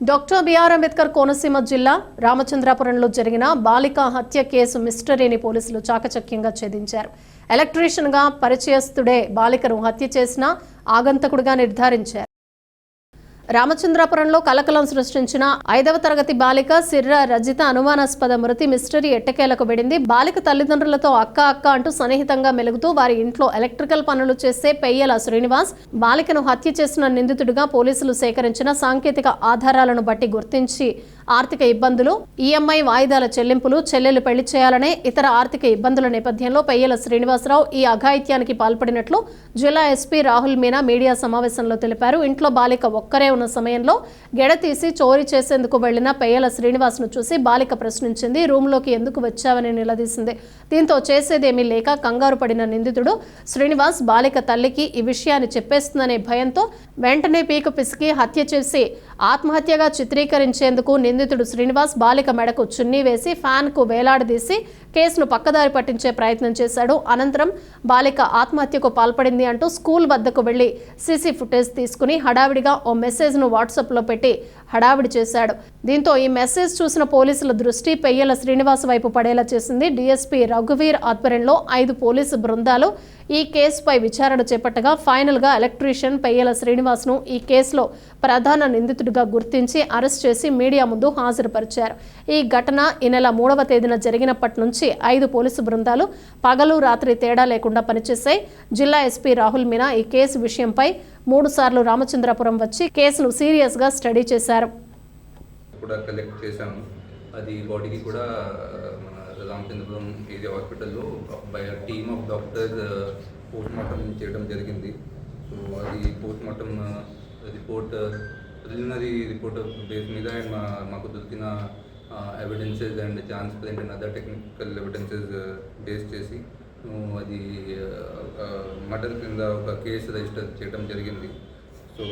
Doctor BR Ambedkar Konaseema జిల్లా రామచంద్రాపురంలో జరిగిన బాలిక హత్య కేసు మిస్టరీని పోలీసులు చాకచక్యంగా ఛేదించారు. ఎలక్ట్రీషియన్గా పరిచయస్తుడే బాలికను హత్య చేసిన ఆగంతకుడిగా నిర్ధారించారు. రామచంద్రాపురంలో కలకలం సృష్టించిన ఐదవ తరగతి బాలిక సిర్ర రజిత అనుమానాస్పద మృతి మిస్టరీ ఎట్టకేలకు వెడింది బాలిక తల్లిదండ్రులతో అక్క అక్క అంటూ సన్నిహితంగా మెలుగుతూ వారి ఇంట్లో ఎలక్ట్రికల్ పనులు చేసే పెయ్యల శ్రీనివాస్ బాలికను హత్య చేసిన నిందితుడిగా పోలీసులు సేకరించిన సాంకేతిక ఆధారాలను బట్టి గుర్తించి ఆర్థిక ఇబ్బందులు ఈఎంఐ వాయిదాల చెల్లింపులు చెల్లెలు పెళ్ళి చేయాలనే ఇతర ఆర్థిక ఇబ్బందుల నేపథ్యంలో పెయ్యల శ్రీనివాసరావు ఈ అఘాయిత్యానికి పాల్పడినట్లు జిల్లా ఎస్పీ రాహుల్ మీనా మీడియా సమావేశంలో తెలిపారు. ఇంట్లో బాలిక ఒక్కరే ఉన్న సమయంలో గెడతీసి చోరీ చేసేందుకు వెళ్ళిన పెయ్యల శ్రీనివాస్ను చూసి బాలిక ప్రశ్నించింది రూమ్లోకి ఎందుకు వచ్చావని నిలదీసింది. దీంతో చేసేదేమీ లేక కంగారు పడిన నిందితుడు శ్రీనివాస్ బాలిక తల్లికి ఈ విషయాన్ని చెప్పేస్తుందనే భయంతో వెంటనే పీక పిసికి హత్య చేసి ఆత్మహత్యగా చిత్రీకరించేందుకు నిందితుడు శ్రీనివాస్ బాలిక మెడకు చున్నీ వేసి ఫ్యాన్కు వేలాడదీసి కేసును పక్కదారి పట్టించే ప్రయత్నం చేశాడు. అనంతరం బాలిక ఆత్మహత్యకు పాల్పడింది అంటూ స్కూల్ వద్దకు వెళ్ళి సీసీ ఫుటేజ్ తీసుకుని హడావిడిగా ఓ మెసేజ్ను వాట్సాప్లో పెట్టి హడావిడి చేశాడు. దీంతో ఈ మెసేజ్ చూసిన పోలీసుల దృష్టి పెయ్యల శ్రీనివాస్ వైపు పడేలా చేసింది. డీఎస్పీ రఘువీర్ ఆధ్వర్యంలో ఐదు పోలీసు బృందాలు ఈ కేసుపై విచారణ చేపట్టగా ఫైనల్గా ఎలక్ట్రీషియన్ పెయ్యల శ్రీనివాస్ను ఈ కేసులో ప్రధాన నిందితుడిగా గుర్తించి అరెస్ట్ చేసి మీడియా ముందు హాజరుపరిచారు. ఈ ఘటన ఈ నెల మూడవ తేదీన జరిగినప్పటి నుంచి నుంచి ఐదు పోలీసు బృందాలు పగలు రాత్రి తేడా లేకుండా పనిచేశాయి. జిల్లా ఎస్పీ రాహుల్ మీనా ఈ కేసు విషయంపై మూడుసార్లు రామచంద్రపురం వచ్చి కేసును సీరియస్గా స్టడీ చేశారు. కూడా కలెక్ట్ చేశాము. అది బాడీకి కూడా మన రామచంద్రపురం ఏరియా హాస్పిటల్లో by team of doctors post mortem చేయడం జరిగింది. సో అది post mortem report preliminary report base మీద అండ్ మాకు దొరికిన evidences and chance print and other technical evidences base చేసి అది మర్డర్ కింద ఒక కేసు రిజిస్టర్ చేయడం జరిగింది. So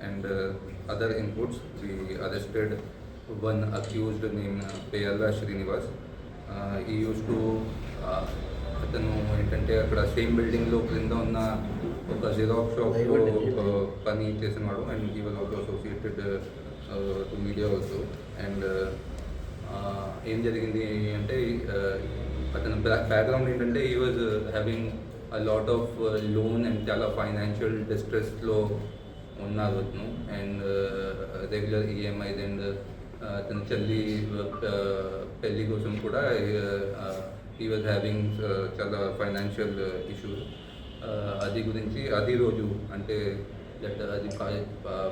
and uh, other inputs, we arrested one accused named uh, Peyalla Srinivas. Uh, he used to uh, అతను ఏంటంటే అక్కడ సేమ్ బిల్డింగ్లో క్రింద ఉన్న ఒక జిరాక్స్ షాప్లో పని చేసినాడు and he was also associated to media also and ఏం జరిగింది అంటే అతను బ్యాక్గ్రౌండ్ ఏంటంటే he was having a lot of loan and చాలా ఫైనాన్షియల్ డిస్ట్రెస్లో ఉన్నారు అతను. అండ్ రెగ్యులర్ ఈఎంఐస్ అండ్ అతని చెల్లి uh, పెళ్ళి కోసం కూడా ఈ వాజ్ హ్యావింగ్ చాలా ఫైనాన్షియల్ ఇష్యూస్ అది గురించి అది రోజు అంటే దట్ అది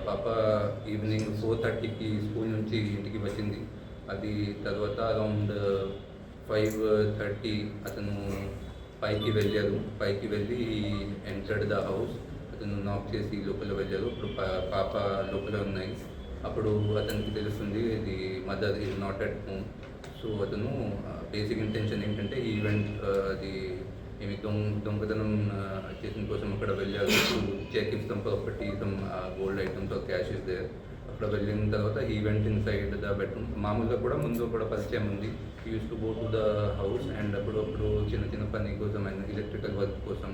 పాప ఈవినింగ్ ఫోర్ థర్టీకి స్కూల్ నుంచి ఇంటికి వచ్చింది. అది తర్వాత అరౌండ్ ఫైవ్ థర్టీ అతను పైకి వెళ్ళారు పైకి వెళ్ళి ఎంటర్డ్ ద హౌస్. అతను నాక్ చేసి లోపల వెళ్ళారు ఇప్పుడు పా- పాప లోపల ఉన్నాయి. అప్పుడు అతనికి తెలుస్తుంది ఇది mother is not at home. So అతను బేసిక్ ఇంటెన్షన్ ఏంటంటే ఈవెంట్ అది ఏమి దొంగ దొంగతనం చేసిన కోసం అక్కడ వెళ్ళారు. Check if property some gold items cash is there అక్కడ వెళ్ళిన తర్వాత he went inside the bedroom మామూలుగా కూడా ముందు కూడా పరిచయం ఉంది. Used to go to the house and అప్పుడు అప్పుడు చిన్న చిన్న పని కోసం అండ్ ఎలక్ట్రికల్ వర్క్ కోసం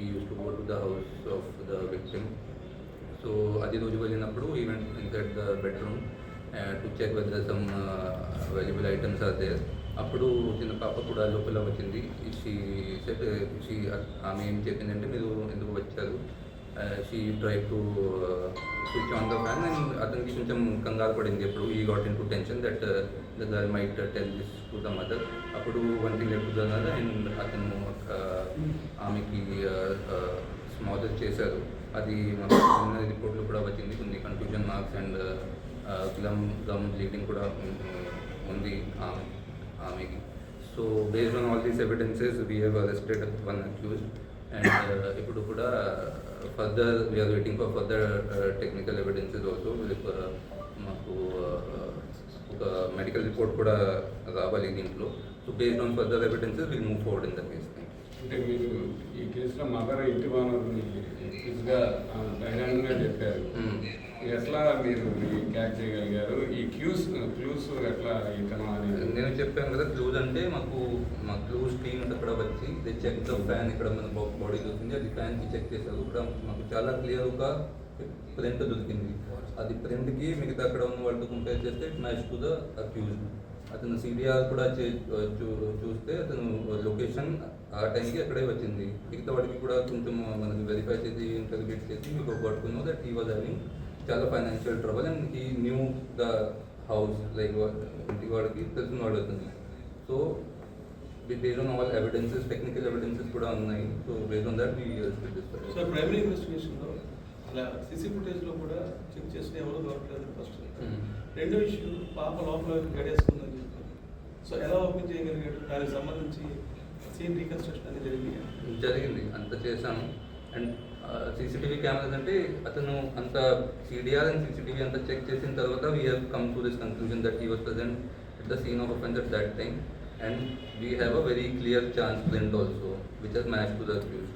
he used to go to the house of the victim so అది రోజు వెళ్ళినప్పుడు he went inside the bedroom to check whether some available items are there అప్పుడు చిన్న పాప కూడా లోపల వచ్చింది. షీ షీ ఆమె ఏం చెప్పిందంటే మీరు ఎందుకు వచ్చారు? She try to switch on the fan and అతనికి కొంచెం కంగారు పడింది అప్పుడు. He got into tension that the girl might tell this to the mother అప్పుడు వన్ థింగ్ లెఫ్ట్ అండ్ అతను ఆమెకి స్మాదర్ చేశారు. అది మన రిపోర్ట్లో కూడా వచ్చింది. కొన్ని confusion marks and glum gum bleeding కూడా ఉంది. ఆమె ఆమెకి so based on all these evidences we have arrested one accused and ఇప్పుడు కూడా further we are waiting for further technical evidences also మాకు uh, ఒక మెడికల్ రిపోర్ట్ కూడా రావాలి దీంట్లో. So based on further evidences will move forward in the case అంటే మీరు ఈ కేసులో మదర్ ఇంటి ఓనర్ని ఇదిగా బహిరంగంగా చెప్పారు. ఎట్లా మీరు క్యాచ్ చేయగలిగారు? ఈ క్యూస్ క్లూస్ ఎట్లా ఇతను అని నేను చెప్పాను కదా క్లూజ్ అంటే మాకు మా గ్లూజ్ టీమ్ అక్కడ వచ్చి దే చెక్ ద ఫ్యాన్ ఇక్కడ మన బాడీ దొరికింది అది ఫ్యాన్కి చెక్ చేశారు. ఇక్కడ మాకు చాలా క్లియర్ ఒక ప్రింట్ దొరికింది. అది ప్రింట్కి మిగతా అక్కడ ఉన్న వాళ్ళతో కంపేర్ చేస్తే it match to the accuse అతను సిడిఆర్ కూడా చే- చూ- చూస్తే అతను లొకేషన్ ఆ టైంకి అక్కడే వచ్చింది. మిగతా వాడికి కూడా కొంచెం మనకి వెరిఫై చేసి ఇంటర్గేట్ చేసి మీకు పట్టుకున్నాం దట్ హీ వాజ్ హ్యావింగ్ చాలా financial trouble and he knew the house like ఇంటి వాడికి తెలిసిన వాడు అవుతుంది so based on all evidences technical evidences కూడా ఉన్నాయి. So based on that we so primary ఇన్వెస్టిగేషన్లో అలా సీసీ ఫుటేజ్లో కూడా చెక్ చేసిన ఎవరు దొరకలేదు ఫస్ట్ Hmm. రెండో ఇష్యూ పాప లోపల గడేసుకుందని చెప్పి సో ఎలా ఓపెన్ చేయగలిగాడు? దానికి సంబంధించి సీన్ రీకన్స్ట్రక్షన్ అనేది జరిగింది. జరిగింది. అంత చేశాను అండ్ సీసీటీవీ కెమెరాస్ అంటే అతను అంత సిడిఆర్ అండ్ సీసీటీవీ అంతా చెక్ చేసిన తర్వాత we have come to this conclusion that he was present at the scene of offence at that time and we have a very clear chance print also which is match to the accuse